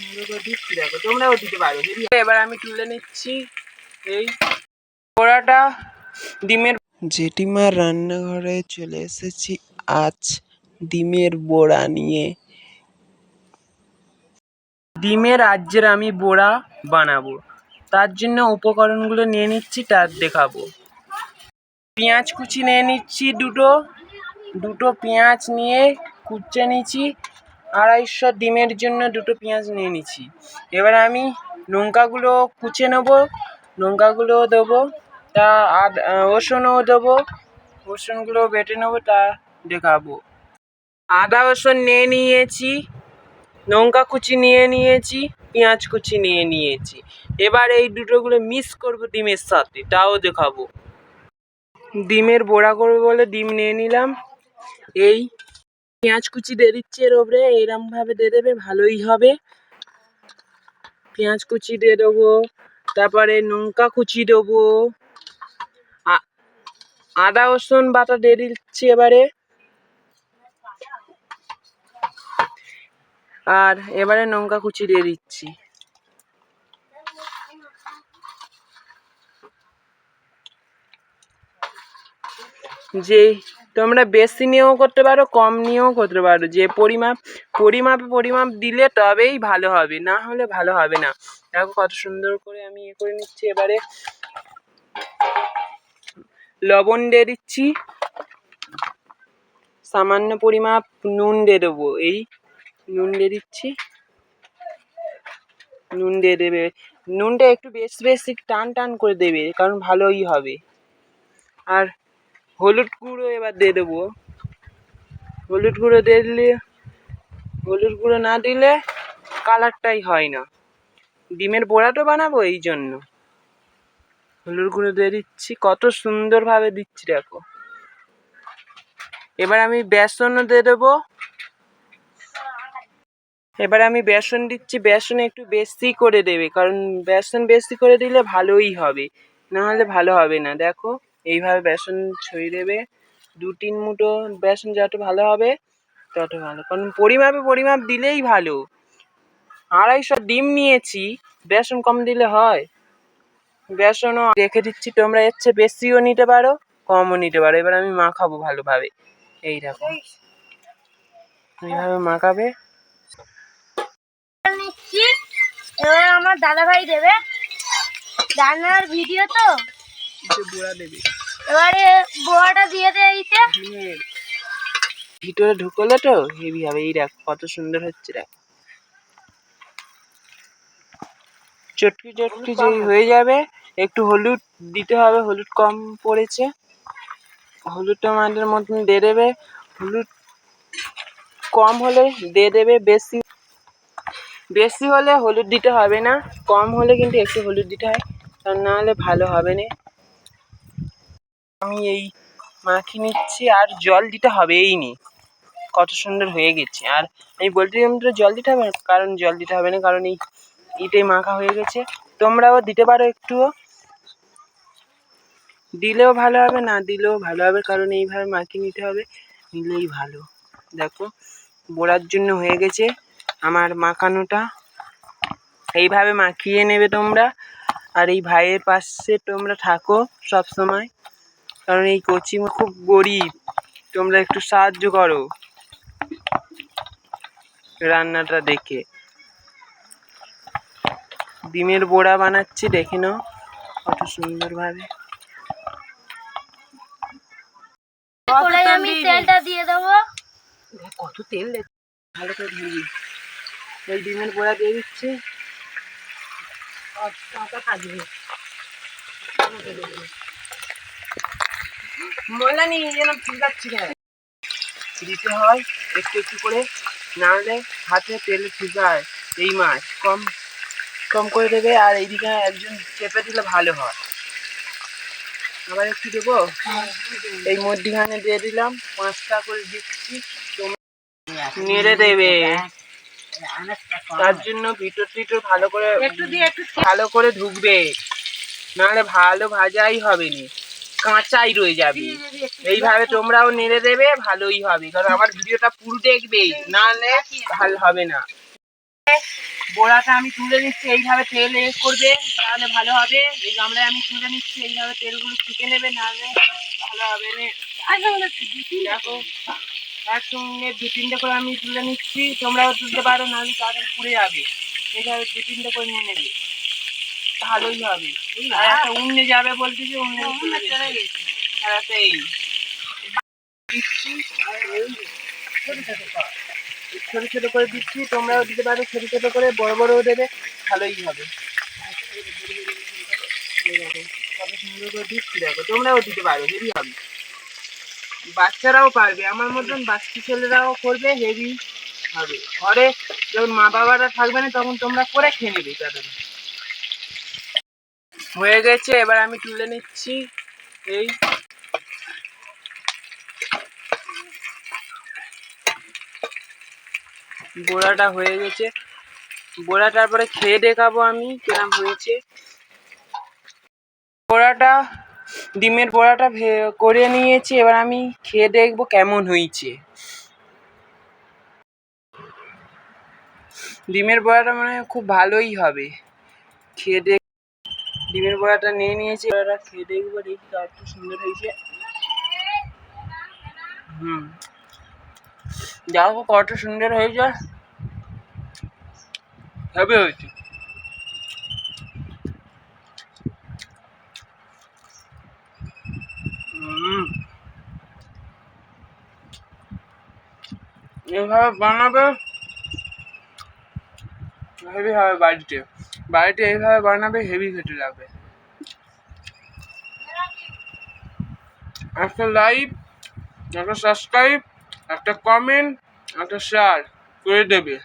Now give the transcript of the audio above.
সুন্দর করে দিচ্ছি দেখো তোমরাও দিতে পারো এবার আমি তুলে নিচ্ছি এই পোড়াটা ডিমের জেঠিমার রান্নাঘরে চলে এসেছি আজ ডিমের বড়া নিয়ে। ডিমের আজকের আমি বড়া বানাবো তার জন্য উপকরণগুলো নিয়ে নিচ্ছি তার দেখাবো। পেঁয়াজ কুচি নিয়ে নিচ্ছি দুটো দুটো পেঁয়াজ নিয়ে কুচে নিচ্ছি আড়াইশো ডিমের জন্য দুটো পেঁয়াজ নিয়ে নিচ্ছি। এবার আমি লঙ্কাগুলো কুচে নেব, লঙ্কাগুলো দেবো, তা আদ, রসুনও দেবো, রসুনগুলো বেটে নেব, তা দেখাবো। আদা, রসুন নিয়ে নিয়েছি, লঙ্কা কুচি নিয়ে নিয়েছি, পেঁয়াজ কুচি নিয়ে নিয়েছি। এবার এই দুটোগুলো মিক্স করব ডিমের সাথে, তাও দেখাবো। ডিমের বড়া করব বলে ডিম নিয়ে নিলাম। এই পেঁয়াজ কুচি দিয়ে দিচ্ছি এর ওপরে এরমভাবে দিয়ে দেবে, ভালোই হবে। পেঁয়াজ কুচি দিয়ে দেবো, তারপরে লঙ্কা কুচি দেবো আদা, রসুন বাটা দিয়ে দিচ্ছি এবারে। আর এবারে লঙ্কা কুচি দিয়ে দিচ্ছি। যে তোমরা বেশি নিয়েও করতে পারো, কম নিয়েও করতে পারো। যে পরিমাপ, পরিমাপে, পরিমাপ দিলে তবেই ভালো হবে, না হলে ভালো হবে না। দেখো কত সুন্দর করে আমি ইয়ে করে নিচ্ছি এবারে। লবণ দিয়ে দিচ্ছি। সামান্য পরিমাপ নুন দিয়ে দেবো, এই নুন দিয়ে দিচ্ছি। নুন দিয়ে দেবে। নুনটা একটু বেশি বেশি টান টান করে দেবে, কারণ ভালোই হবে। আর হলুদ গুঁড়ো এবার দিয়ে দেবো। হলুদ গুঁড়ো দিয়ে দিলে, হলুদ গুঁড়ো না দিলে কালারটাই হয় না। ডিমের বড়া তো বানাবো এই জন্য। হলুদ গুঁড়ো দিয়ে দিচ্ছি, কত সুন্দরভাবে দিচ্ছি দেখো। এবার আমি বেসনও দিয়ে দেবো। এবার আমি বেসন দিচ্ছি, বেসন একটু বেশি করে দেবে, কারণ বেসন বেশি করে দিলে ভালোই হবে না হলে ভালো হবে না, দেখো। এইভাবে বেসন ছড়িয়ে দেবে। দু তিন মুঠো বেসন যত ভালো হবে, তত ভালো। কারণ পরিমাপে পরিমাপ দিলেই ভালো। আড়াইশো ডিম নিয়েছি, বেসন কম দিলে হয়। বেসনও রেখে দিচ্ছি, তোমরা এর চেয়ে বেশিও নিতে পারো, কমও নিতে পারো। এবার আমি মাখাবো ভালোভাবে। এই দেখো। এইভাবে মাখাবে। এবার আমার দাদা ভাই দেবে। রান্নার ভিডিও তো। একটু দেবে। এবারে বোয়াটা দিয়ে দে এইতে ভিতরে ঢুকলে তো হেভি হবে। এই দেখ কত সুন্দর হচ্ছে দেখ। চটকি চটকি যেই হয়ে যাবে একটু হলুদ দিতে হবে হলুদ কম পড়েছে। হলুদটা আমাদের মতন দিয়ে দেবে। হলুদ কম হলে দিয়ে দেবে বেশি বেশি হলে হলুদ দিতে হবে না। কম হলে কিন্তু একটু হলুদ দিতে হয় কারণ না হলে ভালো হবে না। আমি এই মাখিয়ে নিচ্ছি আর জল দিতে হবেই নি। কত সুন্দর হয়ে গেছে। আর এই পোলট্রি তো জল দিতে হবে না, কারণ জল দিতে হবে না, কারণ এই ইটেই মাখা হয়ে গেছে। তোমরাও দিতে পারো একটুও। দিলেও ভালো হবে, না দিলেও ভালো হবে, কারণ এইভাবে মাখিয়ে নিতে হবে নিলেই ভালো। দেখো, বড়ার জন্য হয়ে গেছে আমার মাখানোটা। এইভাবে মাখিয়ে নেবে তোমরা। আর এই ভাইয়ের পাশে তোমরা থাকো সব সময় কারণ এই কোচি খুব গরিব। তোমরা একটু সাহায্য করো। রান্নাটা দেখে। ডিমের বড়া বানাচ্ছি দেখে নাও কত সুন্দরভাবে। করে আমি তেলটা দিয়ে দেবো। কত তেল ভালো করে ধরবি এই ডিমের বড়া দিয়ে দিচ্ছি। ময়লা নিয়ে যেন ফুলকাচ্ছি কেন দিতে হয় একটু একটু করে নাহলে হাতে তেলে ফুলকায় এই মাছ। কম কম করে দেবে আর এইদিকে একজন চেপে দিলে ভালো হয়। আবার একটু দেবো? এই মধ্যিখানে দিয়ে দিলাম পাঁচটা করে দিচ্ছি। নেড়ে দেবে। তার জন্য ভিতর টিতর ভালো করে ভালো করে ঢুকবে নাহলে ভালো ভাজাই হবে না কাঁচাই রয়ে যাবে। এইভাবে তোমরাও নেড়ে দেবে ভালোই হবে। কারণ আমার ভিডিওটা পুরো দেখবে নাহলে ভালো হবে না। বড়াটা আমি তুলে নিচ্ছি এইভাবে তেল এ করবে তাহলে ভালো হবে। এই গামলায় আমি তুলে নিচ্ছি এইভাবে তেলগুলো ছুটে নেবে নাহলে ভালো হবে না। দেখো তার সঙ্গে দু তিনটে করে আমি তুলে নিচ্ছি তোমরাও তুলতে পারো নাহলে তাদের পুড়ে যাবে। এইভাবে দু তিনটে করে নিয়ে নেবে। ভালোই হবে। আর একটা উন্নে যাবে বলতেছি উন্নে চলে গেছে। আর একটা এই দিচ্ছি এই ছোট ছোট করে দিচ্ছি তোমরাও দিতে পারো ছোট ছোট করে বড় বড়ও দেবে ভালোই হবে। কত সুন্দর করে দিচ্ছি দেখো তোমরাও দিতে পারো হেভি হবে। বাচ্চারাও পারবে আমার মতন বাচ্চা ছেলেরাও করবে হেভি হবে। ঘরে যখন মা বাবারা থাকবে না তখন তোমরা করে খেয়ে নেবে তাদের। হয়ে গেছে, এবার আমি তুলে নিচ্ছি। এই। বোড়াটা হয়ে গেছে। বোড়া তারপরে খেয়ে দেখাবো আমি কিরম হয়েছে। বড়াটা, ডিমের বড়াটা করে নিয়েছি, এবার আমি খেয়ে দেখব কেমন হয়েছে। ডিমের বড়াটা মানে খুব ভালোই হবে। খেয়ে ডিমের বড়াটা নিয়ে নিয়েছি। বড়াটা খেয়ে দেখব দেখি কত সুন্দর হয়েছে। হুম। দেখো কত সুন্দর হয়েছে। হবে হয়েছে। এভাবে বানাবে হেভি হবে বাড়িতে। বাড়িতে এইভাবে বানাবে হেভি খেতে লাগবে। একটা লাইক একটা সাবস্ক্রাইব একটা কমেন্ট একটা শেয়ার করে দেবে।